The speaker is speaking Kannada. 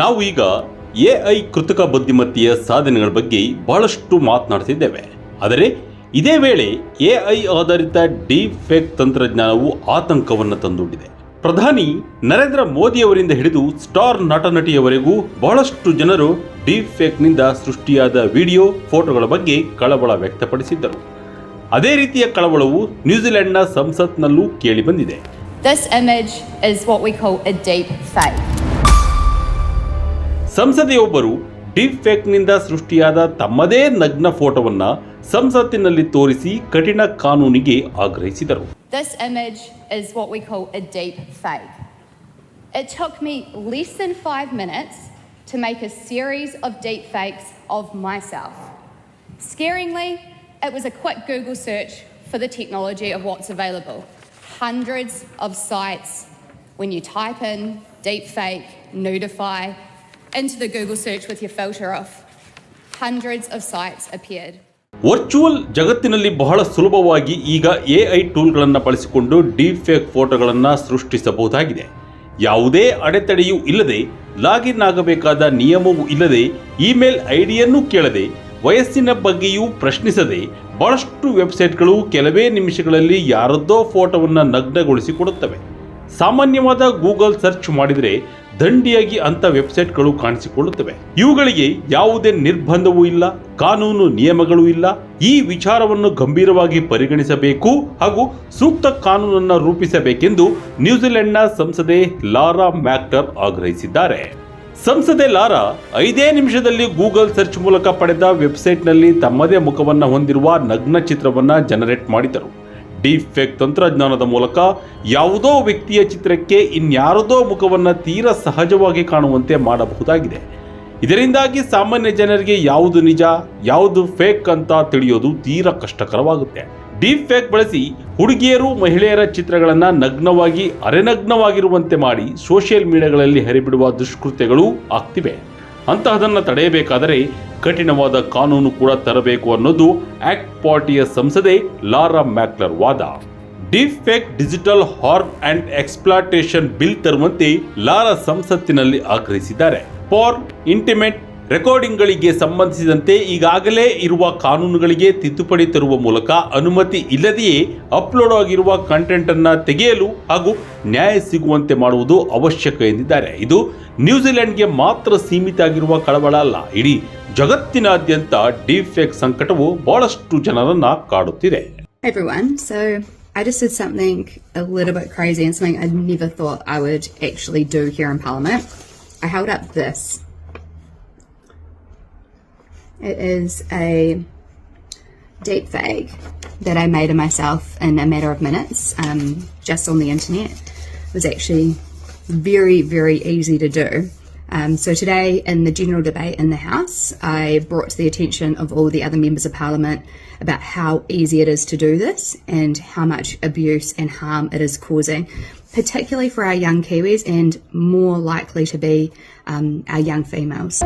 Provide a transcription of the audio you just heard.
ನಾವು ಈಗ ಐ ಕೃತಕ ಬುದ್ಧಿಮತ್ತೆಯ ಸಾಧನೆಗಳ ಬಗ್ಗೆ ಬಹಳಷ್ಟು ಮಾತನಾಡ್ತಿದ್ದೇವೆ. ಆದರೆ ಇದೇ ವೇಳೆ ಎ ಐ ಆಧಾರಿತ ಡೀಪ್ ಫೇಕ್ ತಂತ್ರಜ್ಞಾನವು ಆತಂಕವನ್ನು ತಂದೊಡ್ಡಿದೆ ಪ್ರಧಾನಿ ನರೇಂದ್ರ ಮೋದಿಯವರಿಂದ ಹಿಡಿದು ಸ್ಟಾರ್ ನಟ ನಟಿಯವರೆಗೂ ಬಹಳಷ್ಟು ಜನರು ಡೀಪ್ ಫೇಕ್ನಿಂದ ಸೃಷ್ಟಿಯಾದ ವಿಡಿಯೋ, ಫೋಟೋಗಳ ಬಗ್ಗೆ ಕಳವಳ ವ್ಯಕ್ತಪಡಿಸಿದ್ದರು. ಅದೇ ರೀತಿಯ ಕಳವಳವು ನ್ಯೂಜಿಲೆಂಡ್ನ ಸಂಸತ್ನಲ್ಲೂ ಕೇಳಿಬಂದಿದೆ This image is what we call a deep fake. ಸಂಸದೆಯೊಬ್ಬರು ಡೀಪ್ ಫೇಕ್ನಿಂದ ಸೃಷ್ಟಿಯಾದ ತಮ್ಮದೇ ನಗ್ನ ಫೋಟೋವನ್ನು ಸಂಸತ್ತಿನಲ್ಲಿ ತೋರಿಸಿ ಕಠಿಣ ಕಾನೂನಿಗೆ ಆಗ್ರಹಿಸಿದರು This image is what we call a deep fake. It took me less than five minutes to make a series of deep fakes of myself. Scaringly, it was a quick Google search for the technology of what's available. Hundreds of sites, when you type in deepfake, nudify, into the Google search with your filter off, hundreds of sites appeared. Virtual ಜಗತ್ತಿನಲ್ಲಿ ಬಹಳ ಸುಲಭವಾಗಿ ಈಗ ಎಐ ಟೂಲ್ಗಳನ್ನು ಬಳಸಿಕೊಂಡು ಡೀಪ್ ಫೇಕ್ ಫೋಟೋಗಳನ್ನು ಸೃಷ್ಟಿಸಬಹುದಾಗಿದೆ. ಯಾವುದೇ ಅಡೆತಡೆಯೂ ಇಲ್ಲದೆ ಲಾಗಿನ್ ಆಗಬೇಕಾದ ನಿಯಮವೂ ಇಲ್ಲದೆ ಇಮೇಲ್ ಐಡಿಯನ್ನು ಕೇಳದೆ ವಯಸ್ಸಿನ ಬಗ್ಗೆಯೂ ಪ್ರಶ್ನಿಸದೆ ಬಹಳಷ್ಟು ವೆಬ್ಸೈಟ್ಗಳು ಕೆಲವೇ ನಿಮಿಷಗಳಲ್ಲಿ ಯಾರದ್ದೋ ಫೋಟೋವನ್ನು ನಗ್ನಗೊಳಿಸಿಕೊಡುತ್ತವೆ. ಸಾಮಾನ್ಯವಾದ ಗೂಗಲ್ ಸರ್ಚ್ ಮಾಡಿದರೆ ದಂಡಿಯಾಗಿ ಅಂತ ವೆಬ್ಸೈಟ್ಗಳು ಕಾಣಿಸಿಕೊಳ್ಳುತ್ತವೆ. ಇವುಗಳಿಗೆ ಯಾವುದೇ ನಿರ್ಬಂಧವೂ ಇಲ್ಲ, ಕಾನೂನು ನಿಯಮಗಳೂ ಇಲ್ಲ. ಈ ವಿಚಾರವನ್ನು ಗಂಭೀರವಾಗಿ ಪರಿಗಣಿಸಬೇಕು ಹಾಗೂ ಸೂಕ್ತ ಕಾನೂನನ್ನು ರೂಪಿಸಬೇಕೆಂದು ನ್ಯೂಜಿಲೆಂಡ್ನ ಸಂಸದೆ ಲಾರಾ ಮ್ಯಾಕ್ಟರ್ ಆಗ್ರಹಿಸಿದ್ದಾರೆ. ಸಂಸದೆ ಲಾರಾ ಐದೇ ನಿಮಿಷದಲ್ಲಿ ಗೂಗಲ್ ಸರ್ಚ್ ಮೂಲಕ ಪಡೆದ ವೆಬ್ಸೈಟ್ನಲ್ಲಿ ತಮ್ಮದೇ ಮುಖವನ್ನು ಹೊಂದಿರುವ ನಗ್ನ ಚಿತ್ರವನ್ನು ಜನರೇಟ್ ಮಾಡಿದರು ಡೀಪ್ ಫೇಕ್ ತಂತ್ರಜ್ಞಾನದ ಮೂಲಕ ಯಾವುದೋ ವ್ಯಕ್ತಿಯ ಚಿತ್ರಕ್ಕೆ ಇನ್ಯಾರದೋ ಮುಖವನ್ನು ತೀರ ಸಹಜವಾಗಿ ಕಾಣುವಂತೆ ಮಾಡಬಹುದಾಗಿದೆ. ಇದರಿಂದಾಗಿ ಸಾಮಾನ್ಯ ಜನರಿಗೆ ಯಾವುದು ನಿಜ, ಯಾವುದು ಫೇಕ್ ಅಂತ ತಿಳಿಯೋದು ತೀರ ಕಷ್ಟಕರವಾಗುತ್ತೆ. ಡೀಪ್ ಫೇಕ್ ಬಳಸಿ ಹುಡುಗಿಯರು ಮಹಿಳೆಯರ ಚಿತ್ರಗಳನ್ನು ನಗ್ನವಾಗಿ, ಅರೆನಗ್ನವಾಗಿರುವಂತೆ ಮಾಡಿ ಸೋಷಿಯಲ್ ಮೀಡಿಯಾಗಳಲ್ಲಿ ಹರಿಬಿಡುವ ದುಷ್ಕೃತ್ಯಗಳು ಆಗ್ತಿವೆ. ಅಂತಹದನ್ನು ತಡೆಯಬೇಕಾದರೆ ಕಠಿಣವಾದ ಕಾನೂನು ಕೂಡ ತರಬೇಕು ಅನ್ನೋದು ಆಕ್ಟ್ ಪಾರ್ಟಿಯ ಸಂಸದೆ ಲಾರಾ ಮ್ಯಾಕ್ಲರ್ ವಾದ. Deep fake digital harm and exploitation bill ತರುವಂತೆ ಲಾರಾ ಸಂಸತ್ತಿನಲ್ಲಿ ಆಗ್ರಹಿಸಿದ್ದಾರೆ. ಫಾರ್ ಇಂಟಿಮೇಟ್ ರೆಕಾರ್ಡಿಂಗ್ಗಳಿಗೆ ಸಂಬಂಧಿಸಿದಂತೆ ಈಗಾಗಲೇ ಇರುವ ಕಾನೂನುಗಳಿಗೆ ತಿದ್ದುಪಡಿ ತರುವ ಮೂಲಕ ಅನುಮತಿ ಇಲ್ಲದೆಯೇ ಅಪ್ಲೋಡ್ ಆಗಿರುವ ಕಂಟೆಂಟ್ ಅನ್ನ ತೆಗೆಯಲು ಹಾಗೂ ನ್ಯಾಯ ಸಿಗುವಂತೆ ಮಾಡುವುದು ಅವಶ್ಯಕ ಎಂದಿದ್ದಾರೆ ಇದು ನ್ಯೂಜಿಲೆಂಡ್ಗೆ ಮಾತ್ರ ಸೀಮಿತ ಆಗಿರುವ ಕಳವಳ ಅಲ್ಲ ಇಡೀ ಜಗತ್ತಿನಾದ್ಯಂತ ಡಿಫೆಕ್ ಫೇಕ್ ಸಂಕಟವು ಬಹಳಷ್ಟು ಜನರನ್ನ ಕಾಡುತ್ತಿದೆ I just did something a little bit crazy and something I never thought I would actually do here in Parliament. I held up this. It is a deep fake that I made of myself in a matter of minutes, um, just on the internet. It was actually very, very easy to do. Um, so today, in the general debate in the House, I brought to the attention of all the other members of Parliament about how easy it is to do this and how much abuse and harm it is causing, particularly for our young Kiwis and more likely to be um, our young females.